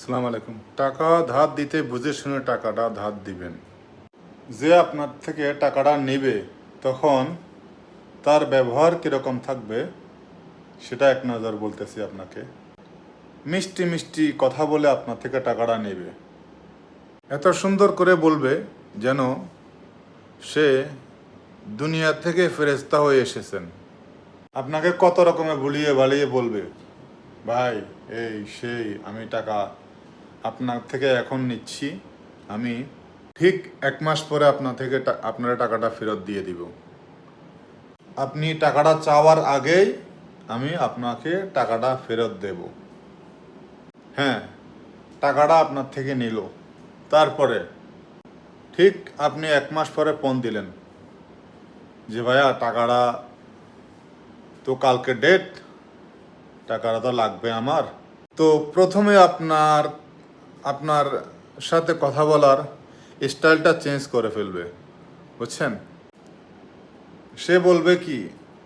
সালাম আলাইকুম। টাকা ধার দিতে বুঝে শুনে টাকাটা ধার দিবেন। যে আপনার থেকে টাকাটা নেবে, তখন তার ব্যবহার কীরকম থাকবে, সেটা এক নজর বলতেছি আপনাকে। মিষ্টি মিষ্টি কথা বলে আপনার থেকে টাকাটা নেবে। এত সুন্দর করে বলবে যেন সে দুনিয়া থেকে ফেরেস্তা হয়ে এসেছেন। আপনাকে কত রকমে ভুলিয়ে বালিয়ে বলবে, ভাই, এই সেই, আমি টাকা আপনার থেকে এখন নিচ্ছি। আমি ঠিক এক মাস পরে আপনার থেকে আপনার টাকাটা ফেরত দিয়ে দিব। আপনি টাকাটা চাওয়ার আগেই আমি আপনাকে টাকাটা ফেরত দেব। হ্যাঁ টাকাটা আপনার থেকে নিল। তারপরে ঠিক আপনি এক মাস পরে ফোন দিলেন যে, ভাইয়া, টাকাটা তো কালকে ডেট টাকাটা তো লাগবে আমার। তো প্রথমে আপনার আপনার সাথে কথা বলার স্টাইলটা চেঞ্জ করে ফেলবে। বুঝছেন? সে বলবে কি,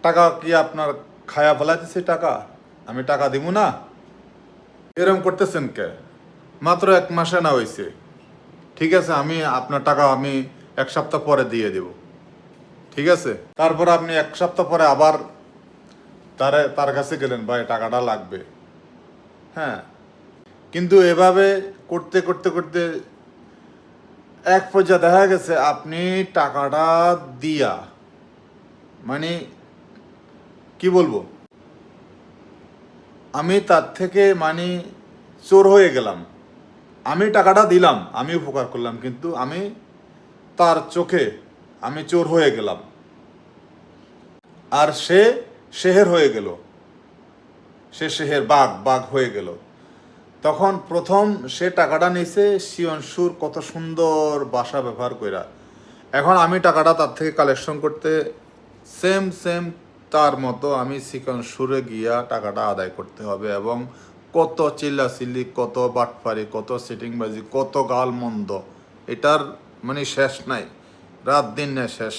টাকা কি আপনার খায়া ফেলাইতেছে টাকা? আমি টাকা দিব না? এরম করতেছেন কে? মাত্র এক মাসে না হয়েছে ঠিক আছে, আমি আপনার টাকা আমি এক সপ্তাহ পরে দিয়ে দেব। ঠিক আছে? তারপর আপনি এক সপ্তাহ পরে আবার তারে, তার কাছে গেলেন, ভাই, টাকাটা লাগবে। হ্যাঁ কিন্তু এভাবে করতে করতে করতে এক পর্যায়ে দেখা গেছে আপনি টাকাটা দিয়া মানে কি বলব? আমি তার থেকে মানে চোর হয়ে গেলাম। আমি টাকাটা দিলাম, আমি উপকার করলাম, কিন্তু আমি তার চোখে আমি চোর হয়ে গেলাম। আর সে শেহের হয়ে গেল। সে শেহের বাঘ বাঘ হয়ে গেল। তখন প্রথম সে টাকাটা নিছে, শিয়ন সুর, কত সুন্দর বাসা ব্যবহার কইরা। এখন আমি টাকাটা তার থেকে কালেকশন করতে সেম সেম তার মতো আমি সিকন সুরে গিয়া টাকাটা আদায় করতে হবে এবং কত চিল্লাচিল্লি, কত বাটপারি, কত সিটিংবাজি, কত গাল মন্দ এটার মানে শেষ নাই, রাত দিন না শেষ।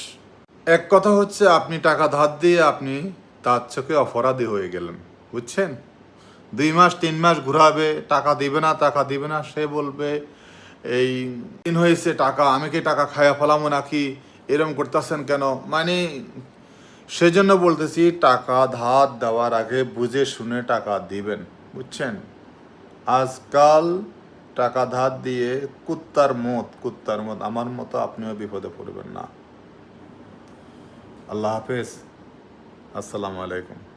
এক কথা হচ্ছে, আপনি টাকা ধার দিয়ে আপনি তার চোখে অপরাধী হয়ে গেলেন, বুঝছেন? দুই মাস, তিন মাস ঘুরাবে, টাকা দিবে না, টাকা দিবে না। সে বলবে, এই দিন হয়েছে টাকা, আমি কি টাকা খায়া ফেলামো নাকি? এরম করতেছেন কেন? মানে সেজন্য বলতেছি, টাকা ধার দেওয়ার আগে বুঝে শুনে টাকা দিবেন, বুঝছেন? আজকাল টাকা ধার দিয়ে কুত্তার মত কুত্তার মত। আমার মতো আপনিও বিপদে পড়বেন না। আল্লাহ হাফেজ। আসসালামু আলাইকুম।